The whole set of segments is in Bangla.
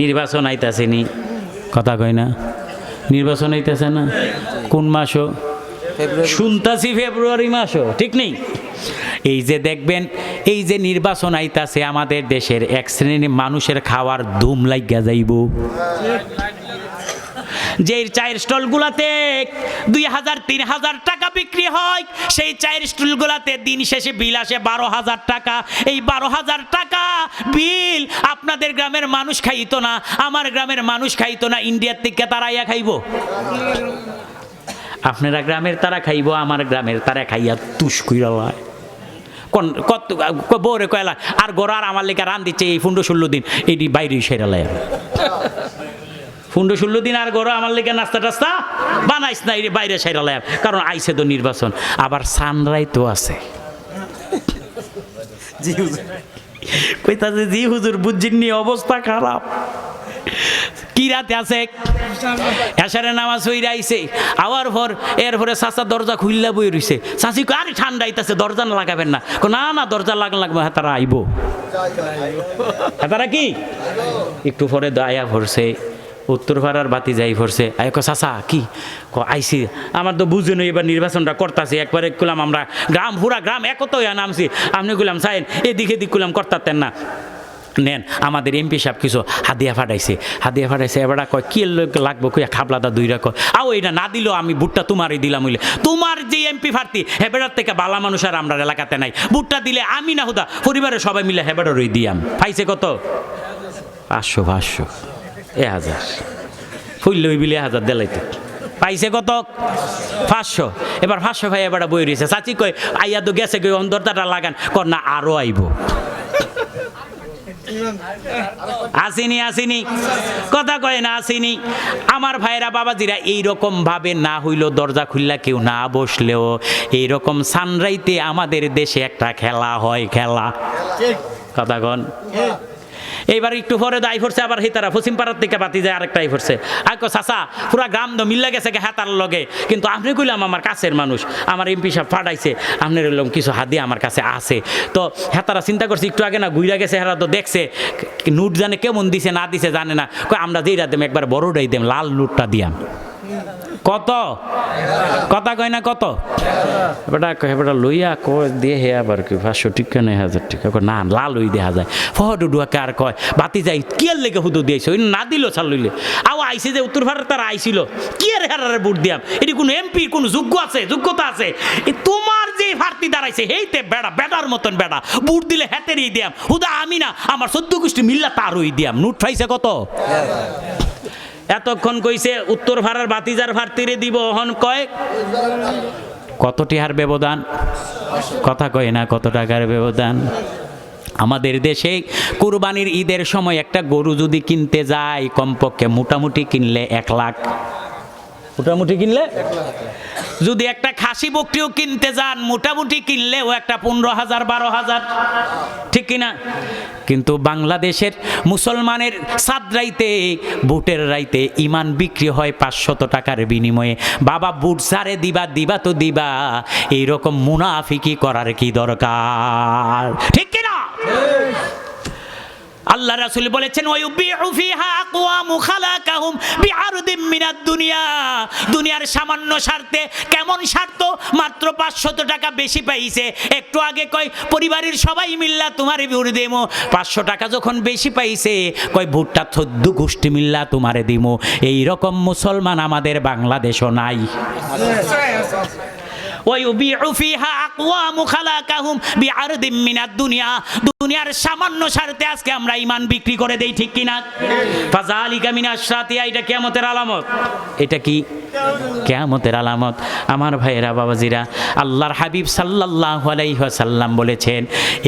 নির্বাচন আইতাছে নি কথা কই না। নির্বাচন আইতাছে না কোন মাসও? শুনতাছি ফেব্রুয়ারি মাসও ঠিক নেই? এই যে দেখবেন এই যে নির্বাচন আইতাছে আমাদের দেশের এক শ্রেণির মানুষের খাওয়ার ধুম লাগিয়া যাইব। যে চায়ের স্টলগুলাতে দুই হাজার, তিন হাজার টাকা বিক্রি হয়, সেই চায়ের স্টলগুলাতে দিন শেষে বিল আসে বারো হাজার টাকা। এই বারো হাজার টাকা বিল আপনাদের গ্রামের মানুষ খাইতো না, আমার গ্রামের মানুষ খাইতো না, ইন্ডিয়ার থেকে তারা ইয়া খাইব। আপনারা গ্রামের তারা খাইব, আমার গ্রামের তারা খাইয়া তুষ কইরা। কোন, কত বউরে কয়লা আর গোড়ার আমার লেখা রান দিচ্ছে এই ফুন্ডো ষোলো দিন এটি বাইরে সেরালায় ফুন্ডো ষোলো দিন আর গরো আমার লেগে নাস্তা টাস্তা বানাইস না বাইরে সাইরালাম কারণ আইসে তো নির্বাচন আবার সানরাই তো আছে। কইতাছে জি হুজুর বুঝিনি অবস্থা খারাপ। কি রাতে আছে? এসারে নামাজ হইরা আইছে। আওয়ার পর এরপরে চাচা দরজা খুললা বই রইছে। চাচি আরে ঠান্ডা আইতাছে দরজা না লাগাবেন না। কয়, না না দরজা লাগান লাগবে হ্যাঁ তারা আইব। হ্যাঁ তারা কি? একটু পরে দয়া ভরছে উত্তর পাড়ার বাতি যাই ভরছে আয় চাচা, কি? ক আইসি আমার তো বুঝে নই, এবার নির্বাচনটা করতেছি। একবারে কুলাম আমরা গ্রাম, পুরা গ্রাম একত নামছি। আপনি গুলাম চাইন এদিকে এদিক কুলাম করতাতেন না। নেন, আমাদের এমপি সাহেব কিছু হাদিয়া ফাটাইছে। হাদিয়া ফাটাইছে, এবার কয়, কি লোক লাগবো কইয়া খাবলাদা দুই রাখ আও এটা না দিলেও আমি বুটটা তোমারই দিলাম হইলে। তোমার যে এমপি প্রার্থী, হেবেড়ার থেকে বালা মানুষ আর আমরা এলাকাতে নাই। বুটটা দিলে আমি না হুদা, পরিবারের সবাই মিলে হেবেড়ারই দিয়াম। পাইছে কত? পাঁচশো পাঁচশো। এ হাজার। ফুললে ওই বিলে হাজার দেলাইতে পাইছে কত পাঁচশো। এবার পাঁচশো ভাই এবার বই রয়েছে চাচি কয়, আইয়া তো গেছে কই অন্তরটা লাগান। কর না, আরও আইব। আসিনি আসিনি। কথা কয় না, আসিনি। আমার ভাইরা বাবাজিরা এইরকম ভাবে না হইল, দরজা খুললা কেউ না বসলেও। এইরকম সানরাইতে আমাদের দেশে একটা খেলা হয়, খেলা। কথা কন। এইবার একটু পরে দায় পড়ছে আবার হিতারা। পশ্চিম পাড়ার থেকে বাতি যায় আরেকটাই পড়ছে আইকো, চাচা, পুরা গ্রাম তো মিল্লা গেছে হেতার লগে। কিন্তু আপনি কইলাম আমার কাছের মানুষ, আমার এমপি সাহেব ফাটাইছে। আপনি রইলাম কিছু হাদি আমার কাছে আছে। তো হেতারা চিন্তা করছে, একটু আগে না ঘুরা গেছে, হেরা তো দেখছে, নুট জানে কেমন দিছে, না দিছে, জানে না। আমরা যেই রাতে একবার বড়টাই দেম, লাল নুটটা দিয়াম। কত? কথা কয় না কত? বেটা কয়, বেটা লইয়া কয়, দিয়ে হে আবার কি, পাঁচশো টিকা নয়, হাজার টিকা কয়, না লাল ওই দেখা যায়। ফহড উডুয়াকে আর কয়, বাতি যাই কি আর লেগে হুদু দিয়েছে? ওই না দিল, ছাল লইলে। আও আইসে যে উত্তর ভারত তারা আইছিল। কি আর হেরারে বুট দিয়াম? এটি কোনো এমপি, কোন যোগ্য আছে? যোগ্যতা আছে? তোমার যে প্রার্থী দাঁড়াইছে, হেইতে বেড়া, বেড়ার মতন বেড়া। বুট দিলে হেতেরই দিয়াম। হুদা আমি না, আমার সদ্য গোষ্ঠী মিল্লা তারই দিয়াম। নুট পাইছে কত? এতক্ষণ কইছে, উত্তর ভাড়ার বাতিজার ভারতীরে দিব হন কয়? কতটি টিহার ব্যবধান? কথা কয় না, কত টাকার ব্যবধান? আমাদের দেশে কুরবানির ঈদের সময় একটা গরু যদি কিনতে যায়, কমপক্ষে মোটামুটি কিনলে এক লাখ। মোটামুটি কিনলে? যদি একটা খাসি বকরিও কিনতে যান, মোটামুটি কিনলেও একটা পনেরো হাজার, বারো হাজার। ঠিক কিনা? কিন্তু বাংলাদেশের মুসলমানের সাদ রাইতে বুটের রাইতে ইমান বিক্রি হয় পাঁচশত টাকার বিনিময়ে। বাবা, বুট সারে দিবা দিবা তো দিবা। এইরকম মুনাফিকি করার কি দরকার? ঠিক কিনা? আল্লাহ রাসূল বলেছেন দুনিয়ার সামান্য স্বার্থে কেমন স্বার্থ? মাত্র 500 টাকা বেশি পাইছে। একটু আগে কয়, পরিবারের সবাই মিল্লা তোমারে ভোট দেমো। 500 টাকা যখন বেশি পাইছে, কয়, ভোটটা থদ্দ গোষ্ঠী মিল্লা তোমারে দিমো। এই রকম মুসলমান আমাদের বাংলাদেশও নাই। ওয়ায়ুবিউ ফিহা আকওয়ামু খালাকাহুম বিআরদিম মিনাদ দুনিয়া দুনিয়ার সামান্য স্বার্থে আজকে আমরা ইমান বিক্রি করে দেই, ঠিক কিনা? ফাজালিকা মিনাশ রাতিয়া এটা কিয়ামতের আলামত। এটা কি? কেয়ামতের আলামত। আমার ভাইয়েরা, বাবাজিরা, আল্লাহর হাবিব সাল্লাহ আলাইসাল্লাম বলেছেন,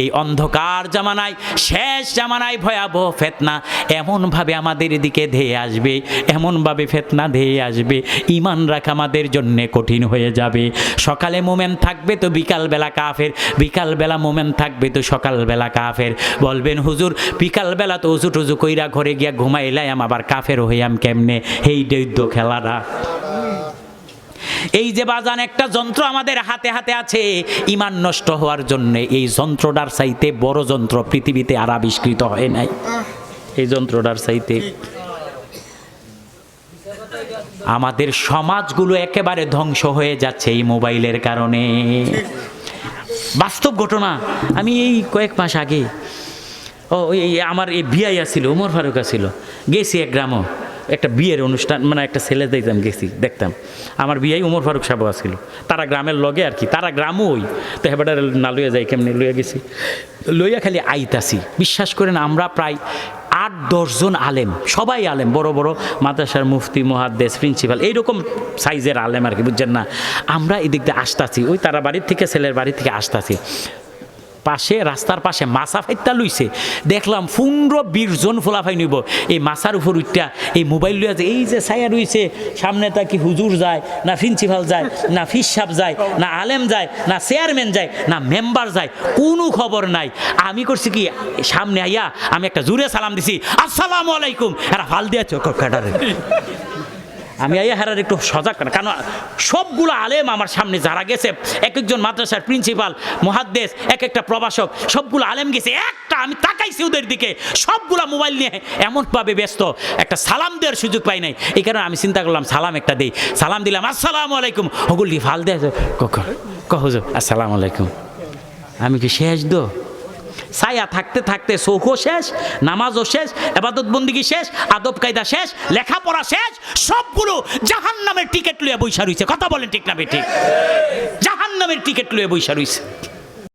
এই অন্ধকার জামানায়, শেষ জামানায় ভয়াবহ ফেতনা এমনভাবে আমাদের দিকে ধেয়ে আসবে, এমনভাবে ফেতনা ধেয়ে আসবে ইমান রাখা আমাদের জন্য কঠিন হয়ে যাবে। সকাল মোমেন থাকবে তো বিকালবেলা কাফের, বিকালবেলা মোমেন থাকবে তো সকালবেলা কাফের। বলবেন, হুজুর, বিকালবেলা তো উজু টুজু কইরা ঘরে গিয়া ঘুমাইলাম আবার কাফের হইয়াম কেমনে? এই দৈদ্য খেলাটা এই যে বাজান, একটা যন্ত্র আমাদের হাতে হাতে আছে। ইমান নষ্ট হওয়ার জন্য এই যন্ত্রটার চাইতে বড় যন্ত্র পৃথিবীতে আর আবিষ্কৃত হয় নাই। এই যন্ত্রটার চাইতে আমাদের সমাজগুলো একেবারে ধ্বংস হয়ে যাচ্ছে এই মোবাইলের কারণে। বাস্তব ঘটনা, আমি এই কয়েক মাস আগে, ও এই আমার এই বিয়াই আসছিল উমর ফারুক আসছিল গেছি এক গ্রামও একটা বিয়ের অনুষ্ঠান মানে একটা ছেলে দিতাম গেছি, দেখতাম। আমার বিয়াই উমর ফারুক সাহেব আসছিল তারা গ্রামের লগে আর কি, তারা গ্রামও ওই। তো হেবাটার না লইয়া যাই, কেমনি লইয়া গেছি। লইয়া খালি আইতাছি, বিশ্বাস করেন আমরা প্রায় দশজন আলেম, সবাই আলেম, বড় বড় মাদ্রাসার মুফতি মহাদ্দেশ প্রিন্সিপাল এইরকম সাইজের আলেম আর কি, বুঝছেন না? আমরা এদিক দিয়ে আসতাছি, ওই তারা বাড়ির থেকে, ছেলের বাড়ি থেকে আসতাছি। পাশে, রাস্তার পাশে মাছা ফাইতা লইছে। দেখলাম পনেরো, বিশ জন ফোলাফাই নিব। এই মাছার উপর উঠটা, এই মোবাইল লইয়া যে, এই যে ছায়া রইছে, সামনে তা কি হুজুর যায়, না প্রিন্সিপাল যায়, না ফিস সাপ যায়, না আলেম যায়, না চেয়ারম্যান যায়, না মেম্বার যায়, কোনো খবর নাই। আমি করছি কি, সামনে আইয়া আমি একটা জুড়ে সালাম দিছি, আসসালামু আলাইকুম। এরা ফাল দিয়েছে কাটারে। আমি আইয়া হেরার একটু সজাগ করা। কারণ সবগুলো আলেম আমার সামনে যারা গেছে, এক একজন মাদ্রাসার প্রিন্সিপাল মহাদ্দেশ এক একটা প্রবাসক সবগুলো আলেম গেছে। একটা আমি তাকাইছি ওদের দিকে, সবগুলা মোবাইল নিয়ে এমনভাবে ব্যস্ত। একটা সালাম দেওয়ার সুযোগ পাই নাই। এই কারণে আমি চিন্তা করলাম, সালাম একটা দিই। সালাম দিলাম, আসসালামু আলাইকুম। হগুলি ফাল দেয় কহ আসসালামু আলাইকুম। আমি কি শেষ দো? ছায়া থাকতে থাকতে চৌখো শেষ, নামাজও শেষ, এবাদত বন্দিগি শেষ, আদব কায়দা শেষ, লেখাপড়া শেষ, সবগুলো জাহান নামের টিকিট লইয়া বৈশা রইছে। কথা বলেন ঠিক না ঠিক জাহান নামের টিকিট লইয়া বৈশা রইছে।